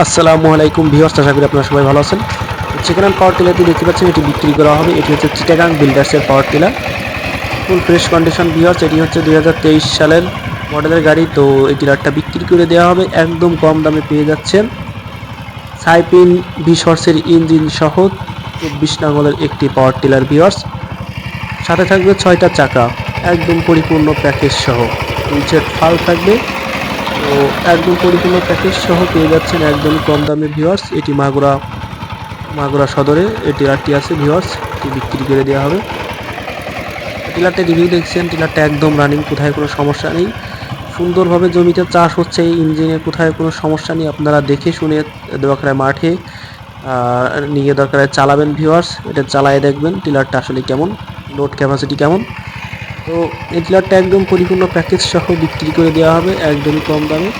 আসসালামু আলাইকুম ভিউয়ার্স, আশা করি আপনারা সবাই ভালো আছেন। সেকেন্ড হ্যান্ড পাওয়ার টিলারটি দেখতে পাচ্ছেন, এটি বিক্রি করা হবে। এটি হচ্ছে Chittagong বিল্ডার্সের power tiller. Full fresh condition viewers, এটি হচ্ছে দু হাজার তেইশ সালের মডেলের গাড়ি। তো এই টিলারটা বিক্রি করে দেওয়া হবে, একদম কম দামে পেয়ে যাচ্ছেন। সাইপিন বিশ হর্সের ইঞ্জিন সহ চব্বিশ নাঙ্গলের একটি পাওয়ার টিলার ভিউয়ার্স। সাথে থাকবে ছয়টা চাকা, একদম পরিপূর্ণ প্যাকেজ সহ। নিচের ফাল থাকবে। তো একদম পরিপূর্ণ প্যাকেজ সহ পেয়ে যাচ্ছেন একদম কম দামে ভিউয়ার্স এটি মাগুরা মাগুরা সদরে এই টিলারটি আছে ভিউয়ার্স এটি বিক্রি করে দেওয়া হবে। টিলারটা রিভিউ দেখছেন, টিলারটা একদম রানিং কোথায় কোনো সমস্যা নেই। সুন্দরভাবে জমিতে চাষ হচ্ছে, এই ইঞ্জিনে কোথায় কোনো সমস্যা নেই, আপনারা দেখে শুনে দরকার মাঠে নিয়ে দরকার চালাবেন ভিউয়ার্স এটা চালায় দেখবেন, টিলারটা আসলে কেমন লোড ক্যাপাসিটি কেমন। তো এই একদম পরিপূর্ণ প্যাকেজ সহ বিক্রি করে দেওয়া হবে, একদমই কম দামে।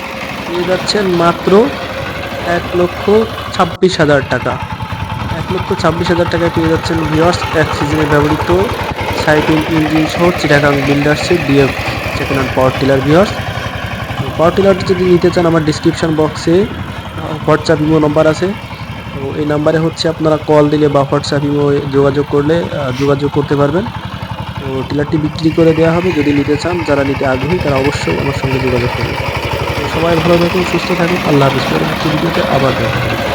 পেয়ে যাচ্ছেন মাত্র এক লক্ষ ছাব্বিশ হাজার টাকা। এক লক্ষ ছাব্বিশ হাজার টাকায় পেয়ে যাচ্ছেন ভিওয়ার্স এক সিজনে ব্যবহৃত সাইপিং ইঞ্জিন সহ Chittagong বিল্ডার্সের DF second hand power tiller viewers power টিলারটি যদি নিতে চান আমার ডিসক্রিপশন বক্সে হোয়াটসঅ্যাপ ইমো নাম্বার আছে। তো এই নাম্বারে হচ্ছে আপনারা কল দিলে বা হোয়াটসঅ্যাপ ইমো যোগাযোগ করলে যোগাযোগ করতে পারবেন। তো টিলারটি বিক্রি করে দেওয়া হবে। যদি নিতে চান, যারা নিতে আগ্রহী, তারা অবশ্যই আমার সঙ্গে যোগাযোগ করবেন সবাই ভালো থাকুন, সুস্থ থাকুন। আল্লাহ হাফিজ। পরবর্তী ভিডিওতে আবার দেখা হবে।